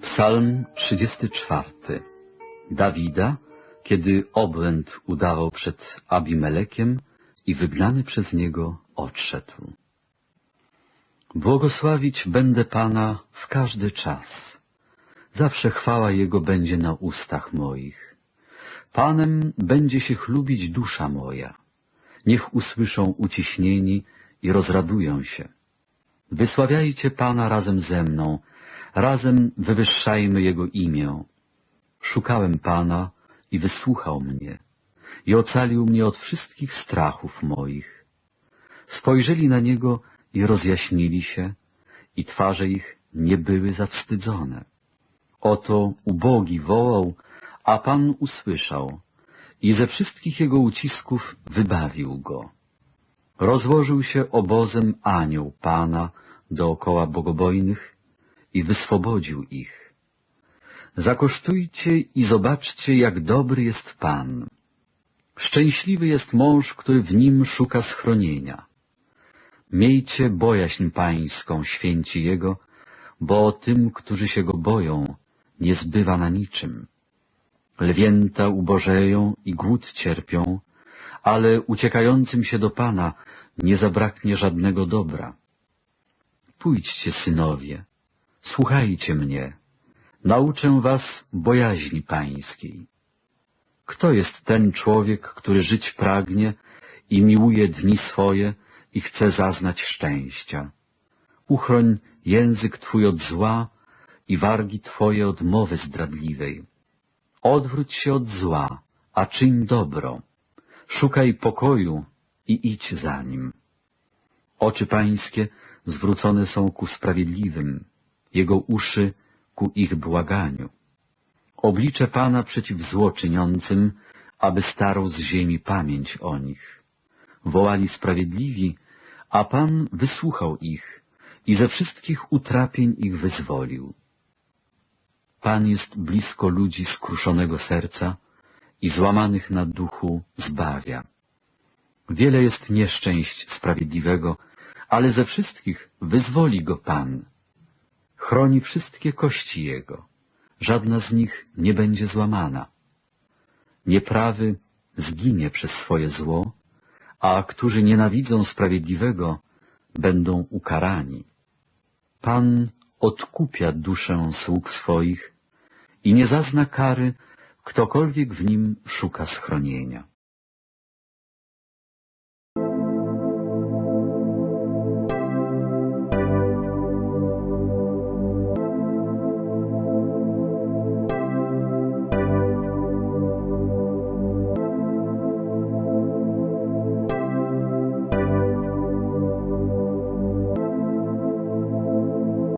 Psalm 34 Dawida, kiedy obłęd udawał przed Abimelekiem i wygnany przez niego odszedł. Błogosławić będę Pana w każdy czas. Zawsze chwała Jego będzie na ustach moich. Panem będzie się chlubić dusza moja. Niech usłyszą uciśnieni i rozradują się. Wysławiajcie Pana razem ze mną, razem wywyższajmy Jego imię. Szukałem Pana i wysłuchał mnie i ocalił mnie od wszystkich strachów moich. Spojrzeli na Niego i rozjaśnili się i twarze ich nie były zawstydzone. Oto ubogi wołał, a Pan usłyszał i ze wszystkich jego ucisków wybawił go. Rozłożył się obozem anioł Pana dookoła bogobojnych i wyswobodził ich. Zakosztujcie i zobaczcie, jak dobry jest Pan. Szczęśliwy jest mąż, który w nim szuka schronienia. Miejcie bojaźń pańską, święci Jego, bo tym, którzy się Go boją, nie zbywa na niczym. Lwięta ubożeją i głód cierpią, ale uciekającym się do Pana nie zabraknie żadnego dobra. Pójdźcie, synowie, słuchajcie mnie, nauczę was bojaźni pańskiej. Kto jest ten człowiek, który żyć pragnie i miłuje dni swoje i chce zaznać szczęścia? Uchroń język Twój od zła i wargi Twoje od mowy zdradliwej. Odwróć się od zła, a czyń dobro. Szukaj pokoju i idź za nim. Oczy pańskie zwrócone są ku sprawiedliwym, jego uszy ku ich błaganiu. Oblicze Pana przeciw złoczyniącym, aby starł z ziemi pamięć o nich. Wołali sprawiedliwi, a Pan wysłuchał ich i ze wszystkich utrapień ich wyzwolił. Pan jest blisko ludzi skruszonego serca i złamanych na duchu zbawia. Wiele jest nieszczęść sprawiedliwego, ale ze wszystkich wyzwoli go Pan. Chroni wszystkie kości jego, żadna z nich nie będzie złamana. Nieprawy zginie przez swoje zło, a którzy nienawidzą sprawiedliwego, będą ukarani. Pan odkupia duszę sług swoich i nie zazna kary, ktokolwiek w nim szuka schronienia.